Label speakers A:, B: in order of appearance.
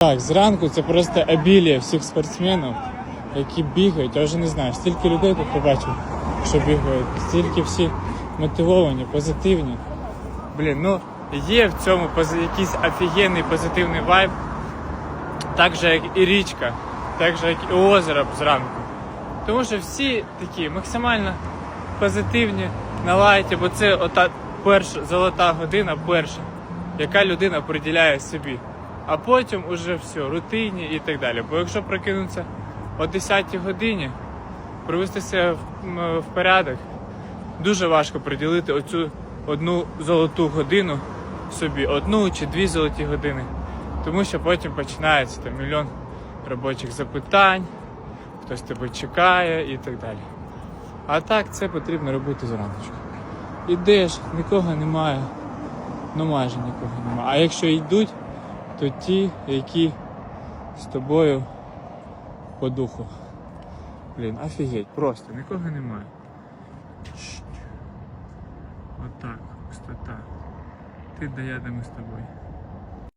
A: Так, зранку це просто обілія всіх спортсменів, які бігають. Я вже не знаю, стільки людей тут побачив, що бігають, стільки всі мотивовані, позитивні. Блін, ну є в цьому якийсь офігенний позитивний вайб, так же як і річка, так же як і озеро зранку. Тому що всі такі максимально позитивні на лайті, бо це ота перша золота година перша, яка людина приділяє собі. А потім уже все, рутині і так далі. Бо якщо прокинутися о 10 годині, привести себе в, в порядок, дуже важко приділити оцю одну золоту годину собі, одну чи дві золоті години. Тому що потім починається там мільйон робочих запитань, хтось тебе чекає і так далі. А так це потрібно робити зраночку. Ідеш, нікого немає, ну майже нікого немає. А якщо йдуть, то ті, які з тобою по духу. Блін, офігеть, просто нікого немає. Отак, пустота. Ти да де ми з тобою.